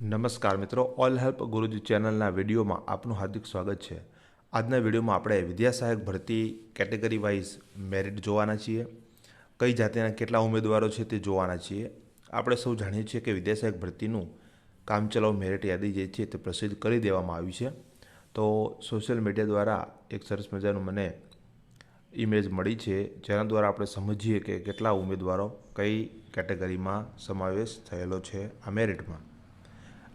નમસ્કાર મિત્રો all help ગુરુજી ચેનલના વિડીયોમાં આપનું હાર્દિક સ્વાગત છે. આજના વિડીયોમાં આપણે વિદ્યા સહાયક ભરતી કેટેગરી વાઇઝ મેરિટ જોવાના છીએ. કઈ જાતિના કેટલા ઉમેદવારો છે તે જોવાના છીએ. આપણે સૌ જાણીએ છીએ કે વિદ્યા સહાયક ભરતીનું કામચલાઉ મેરિટ યાદી જે છે તે પ્રસિદ્ધ કરી દેવામાં આવી છે. તો સોશિયલ મીડિયા દ્વારા એક સરસ મજાનું મને ઇમેજ મળી છે, જેના દ્વારા આપણે સમજીએ કે કેટલા ઉમેદવારો કઈ કેટેગરીમાં સમાવેશ થયેલો છે આ મેરિટમાં.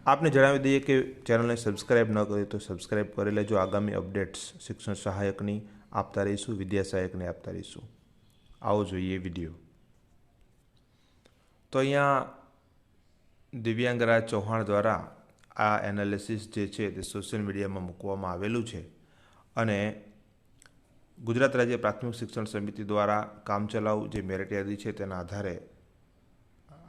આપને જણાવી દઈએ કે ચેનલને સબસ્ક્રાઇબ ન કરી તો સબસ્ક્રાઇબ કરી લેજો. આગામી અપડેટ્સ શિક્ષણ સહાયકની આપતા રહીશું, વિદ્યા સહાયકની આપતા રહીશું. આવો જોઈએ વીડિયો. તો અહીંયા દિવ્યાંગરાજ ચૌહાણ દ્વારા આ એનાલિસિસ જે છે તે સોશિયલ મીડિયામાં મૂકવામાં આવેલું છે અને ગુજરાત રાજ્ય પ્રાથમિક શિક્ષણ સમિતિ દ્વારા કામચલાઉ જે મેરિટ યાદી છે તેના આધારે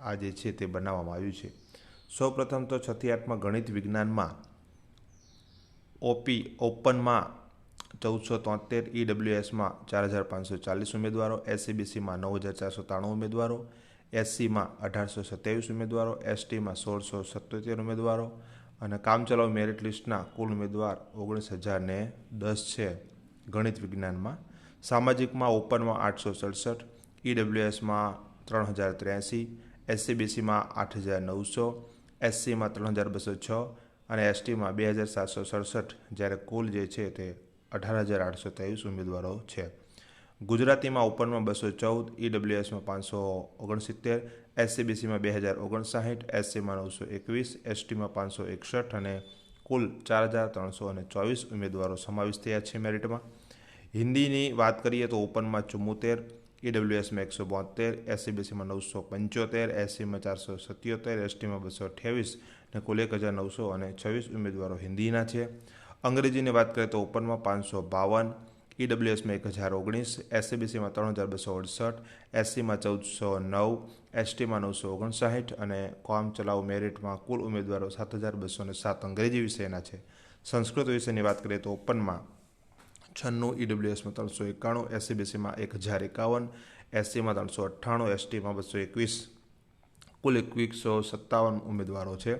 આ જે છે તે બનાવવામાં આવ્યું છે. સૌપ્રથમ તો છથી આઠમાં ગણિત વિજ્ઞાનમાં ઓપી ઓપનમાં ચૌદસો તોતેર ઈડબ્લ્યુએસમાં ચાર હજાર પાંચસો ચાલીસ ઉમેદવારો, એસસીબીસીમાં નવ હજાર ચારસો ત્રાણું ઉમેદવારો, એસસીમાં અઢારસો સત્યાવીસ ઉમેદવારો, એસટીમાં સોળસો સત્યોતેર ઉમેદવારો અને કામચલાઉ મેરિટ લિસ્ટના કુલ ઉમેદવાર ઓગણીસ હજાર ને દસ છે ગણિત વિજ્ઞાનમાં. સામાજિકમાં ઓપનમાં આઠસો સડસઠ, ઈડબ્લ્યુએસમાં ત્રણ હજાર ત્ર્યાસી, એસસીબીસીમાં આઠ હજાર નવસો એસસીમાં ત્રણ હજાર બસો છ અને એસટીમાં બે હજાર સાતસો સડસઠ, જ્યારે કુલ જે છે તે અઢાર હજાર આઠસો ત્રેવીસ ઉમેદવારો છે. ગુજરાતીમાં ઓપનમાં બસો ચૌદ, ઈડબ્લ્યુએસમાં પાંચસો ઓગણસિત્તેર, એસસીબીસીમાં બે હજાર ઓગણસાઠ, એસસીમાં નવસો એકવીસ, એસટીમાં પાંચસો એકસઠ અને કુલ ચાર હજાર ત્રણસો અને ચોવીસ ઉમેદવારો સમાવેશ થયા છે મેરિટમાં. હિન્દીની વાત કરીએ તો ઓપનમાં ચુમ્મોતેર ઈડબ્લ્યુએસમાં એકસો બોતેર એસસીબીસીમાં નવસો પંચોતેર એસસીમાં ચારસો સત્યોતેર એસટીમાં બસો અઠ્યાવીસ અને કુલ એક હજાર નવસો અને છવ્વીસ ઉમેદવારો હિન્દીના છે. અંગ્રેજીની વાત કરીએ તો ઓપનમાં પાંચસો બાવન ઈડબ્લ્યુએસમાં એક હજાર ઓગણીસ એસસીબીસીમાં ત્રણ હજાર બસો અડસઠ એસસીમાં ચૌદસો નવ એસટીમાં નવસો ઓગણસાઠ અને કોમ ચલાવ મેરિટમાં કુલ ઉમેદવારો સાત હજાર બસો ને સાત અંગ્રેજી વિષયના છે. સંસ્કૃત વિષયની વાત કરીએ તો ઓપનમાં છન્નું ઈડબ્લ્યુએસમાં ત્રણસો એકાણું, એસસીબીસીમાં એક હજાર એકાવન, એસસીમાં ત્રણસો અઠ્ઠાણું, એસટીમાં બસો એકવીસ. કુલ એકવીસો સત્તાવન ઉમેદવારો છે.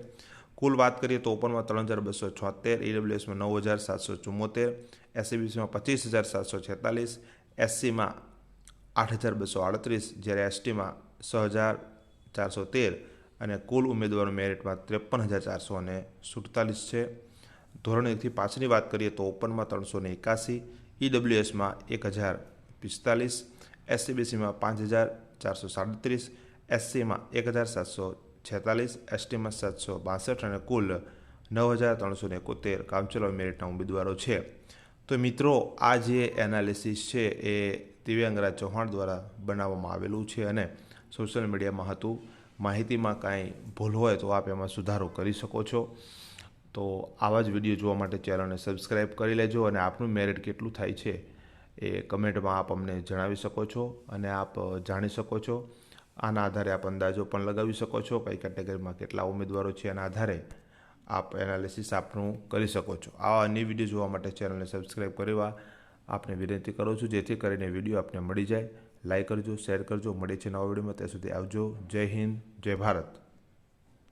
કુલ વાત કરીએ તો ઓપનમાં ત્રણ હજાર બસો છોતેર, ઈડબ્લ્યુએસમાં નવ હજાર સાતસો ચુમ્મોતેર એસસીબીસીમાં પચીસ હજાર સાતસો છેતાલીસ, એસસીમાં આઠ હજાર બસો આડત્રીસ, જ્યારે એસટીમાં છ હજાર ચારસો તેર અને કુલ ઉમેદવારો મેરિટમાં ત્રેપન હજાર ચારસો અને સુડતાલીસ છે. ધોરણ એકથી પાંચની વાત કરીએ તો ઓપનમાં ત્રણસો ને એકાસી, ઈડબ્લ્યુએસમાં એક હજાર પિસ્તાલીસ, એસસીબીસીમાં પાંચ હજાર ચારસો સાડત્રીસ, એસસીમાં એક હજાર સાતસો છેતાલીસ, એસટીમાં સાતસો બાસઠ અને કુલ નવ હજાર ત્રણસો ને એકોતેર કામચલાઉ મેરિટના ઉમેદવારો છે. તો મિત્રો, આ જે એનાલિસિસ છે એ દિવ્યાંગરાજ ચૌહાણ દ્વારા બનાવવામાં આવેલું છે અને સોશિયલ મીડિયામાં હતું. માહિતીમાં કાંઈ ભૂલ હોય તો આપ એમાં સુધારો કરી શકો છો. તો આવા જ વીડિયો જોવા માટે ચેનલને સબસ્ક્રાઈબ કરી લેજો અને આપનું મેરિટ કેટલું થાય છે એ કમેન્ટમાં આપ અમને જણાવી શકો છો અને આપ જાણી શકો છો. આના આધારે આપ અંદાજો પણ લગાવી શકો છો કઈ કેટેગરીમાં કેટલા ઉમેદવારો છે એના આધારે આપ એનાલિસિસ આપનું કરી શકો છો. આવા અન્ય વીડિયો જોવા માટે ચેનલને સબસ્ક્રાઈબ કરવા આપને વિનંતી કરું છું. જેથી કરીને વીડિયો આપને મળી જાય. લાઈક કરજો, શેર કરજો. મળે છે નવા વિડીયોમાં. ત્યાં સુધી આવજો. જય હિન્દ, જય ભારત.